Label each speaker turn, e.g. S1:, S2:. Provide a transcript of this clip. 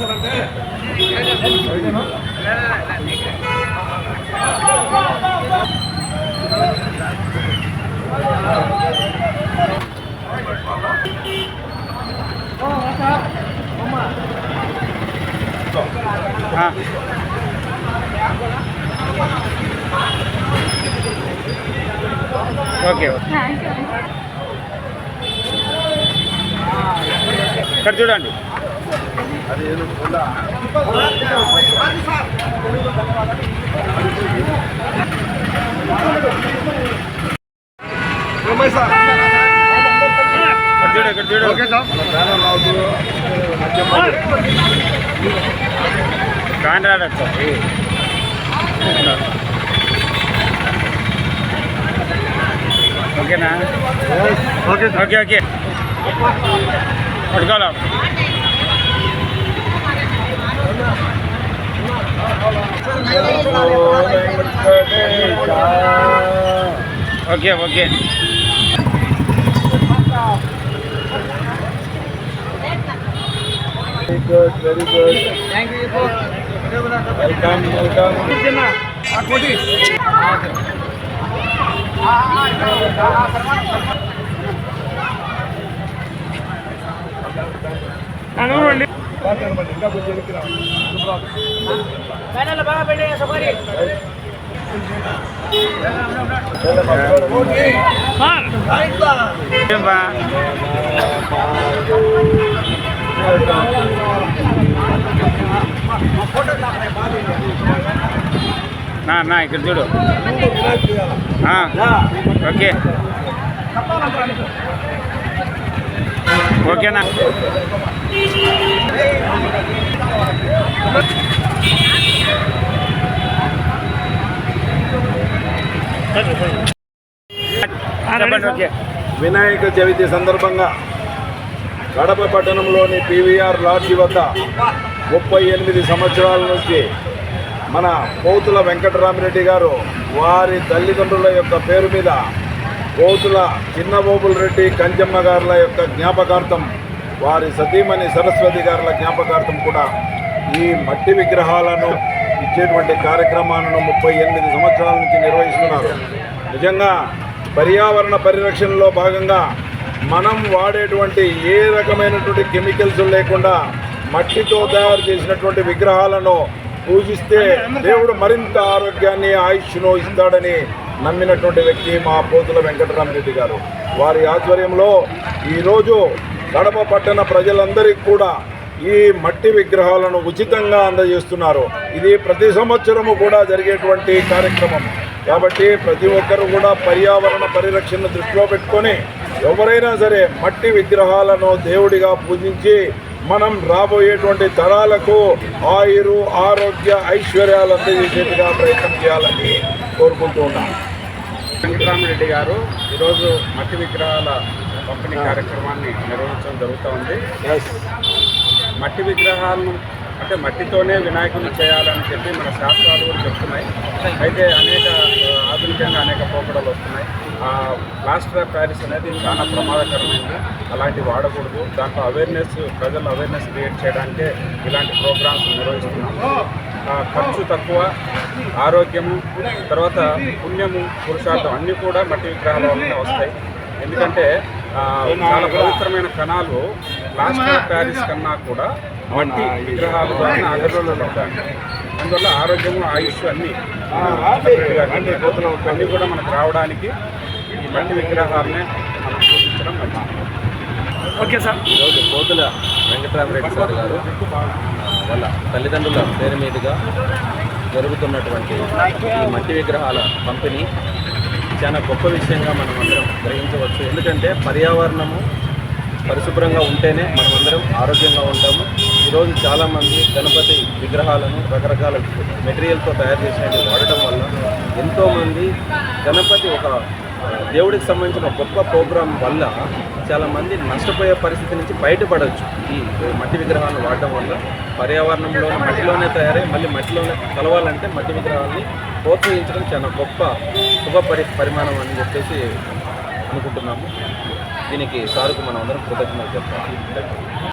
S1: చేస్తారంటే okay okay ఇక్కడ చూడండి ಅದೇನು ಗೊಲ್ಲ ಕಾಂಟ್ರಾಕ್ಟ್ ಆಗ್ತದೆ ಓಕೆನಾ ಓಕೆ ಓಕೆ ಓಕೆ ಪಡ್ಕೊಳ್ಳ ఓకేనా ఓకే ఓకే ఓకే పట్టుకోవాలా okay okay
S2: very good very good welcome welcome ఇంకా కొంచెం వెనక్కి రా.
S1: ఏం బా నా నా ఇక్కడ చూడు ఆ, ఓకే ఓకేనా
S2: వినాయక చవితి సందర్భంగా కడప పట్టణంలోని పీవీఆర్ లాడ్జి వద్ద ముప్పై ఎనిమిది సంవత్సరాల నుంచి మన పోతుల వెంకటరామిరెడ్డి గారు వారి తల్లిదండ్రుల యొక్క పేరు మీద పోతుల చిన్నబోబుల రెడ్డి కంజమ్మ గారుల యొక్క జ్ఞాపకార్థం వారి సతీమణి సరస్వతి గారుల జ్ఞాపకార్థం కూడా ఈ మట్టి విగ్రహాలను ఇచ్చేటువంటి కార్యక్రమాలను ముప్పై ఎనిమిది సంవత్సరాల నుంచి నిర్వహిస్తున్నారు. నిజంగా పర్యావరణ పరిరక్షణలో భాగంగా మనం వాడేటువంటి ఏ రకమైనటువంటి కెమికల్స్ లేకుండా మట్టితో తయారు చేసినటువంటి విగ్రహాలను పూజిస్తే దేవుడు మరింత ఆరోగ్యాన్ని ఆయుష్ను ఇస్తాడని నమ్మినటువంటి వ్యక్తి మా పోతుల వెంకటరామరెడ్డి గారు. వారి ఆధ్వర్యంలో ఈరోజు కడప పట్టణ ప్రజలందరికీ కూడా ఈ మట్టి విగ్రహాలను ఉచితంగా అందజేస్తున్నారు. ఇది ప్రతి సంవత్సరము కూడా జరిగేటువంటి కార్యక్రమం. కాబట్టి ప్రతి ఒక్కరు కూడా పర్యావరణ పరిరక్షణ దృష్టిలో పెట్టుకొని ఎవరైనా సరే మట్టి విగ్రహాలను దేవుడిగా పూజించి మనం రాబోయేటువంటి తరాలకు ఆయురు ఆరోగ్య ఐశ్వర్యాలు అందజేసేట్టుగా ప్రయత్నం చేయాలని కోరుకుంటూ ఉన్నాం.
S1: వెంకటరామరెడ్డి గారు ఈరోజు మట్టి విగ్రహాల పంపిణీ కార్యక్రమాన్ని నిర్వహించడం జరుగుతూ ఉంది. మట్టి విగ్రహాలను అంటే మట్టితోనే వినాయకుని చేయాలని చెప్పి మన శాస్త్రాలు కూడా చెప్తున్నాయి. అయితే అనేక ఆధునికంగా అనేక పోకడలు వస్తున్నాయి. ప్లాస్టర్ ఆఫ్ ప్యారిస్ అనేది చాలా ప్రమాదకరమైనది అలాంటి వాడకూడదు. దాంట్లో అవేర్నెస్ ప్రజలు అవేర్నెస్ క్రియేట్ చేయడానికే ఇలాంటి ప్రోగ్రామ్స్ నిర్వహిస్తున్నాము ఖర్చు తక్కువ ఆరోగ్యము తర్వాత పుణ్యము పురుషార్థం అన్నీ కూడా మట్టి విగ్రహాల వల్లనే వస్తాయి. ఎందుకంటే చాలా పవిత్రమైన కణాలు ప్లాస్టర్ ఆఫ్ ప్యారిస్ కన్నా కూడా మట్టి విగ్రహాల ద్వారా అగర్లో పడతాయి అందువల్ల ఆరోగ్యము ఆయుష్ అన్నీ అన్నీ కూడా మనకు రావడానికి ఈ మట్టి విగ్రహాలనే మనం పూజించడం మంచిది.
S3: Okay sir.
S4: ఈరోజు పోతుల వెంకటరామరెడ్డి సార్ గారు వాళ్ళ తల్లిదండ్రుల పేరు మీదుగా జరుగుతున్నటువంటి ఈ మట్టి విగ్రహాల పంపిణీ చాలా గొప్ప విషయంగా మనం అందరం గ్రహించవచ్చు. ఎందుకంటే పర్యావరణము పరిశుభ్రంగా ఉంటేనే మనమందరం ఆరోగ్యంగా ఉంటాము. ఈరోజు చాలామంది గణపతి విగ్రహాలను రకరకాల మెటీరియల్తో తయారు చేసినవి వాడటం వల్ల ఎంతోమంది గణపతి ఒక దేవుడికి సంబంధించిన గొప్ప ప్రోగ్రాం వల్ల చాలామంది నష్టపోయే పరిస్థితి నుంచి బయటపడవచ్చు. ఈ మట్టి విగ్రహాలను వాడడం వల్ల పర్యావరణంలో మట్టిలోనే తయారై మళ్ళీ మట్టిలోనే కలవాలంటే మట్టి విగ్రహాలని ప్రోత్సహించడం చాలా గొప్ప శుభ పరి పరిమాణం అని చెప్పేసి అనుకుంటున్నాము. దీనికి సార్కు మనం అందరం కృతజ్ఞతలు చెప్తాము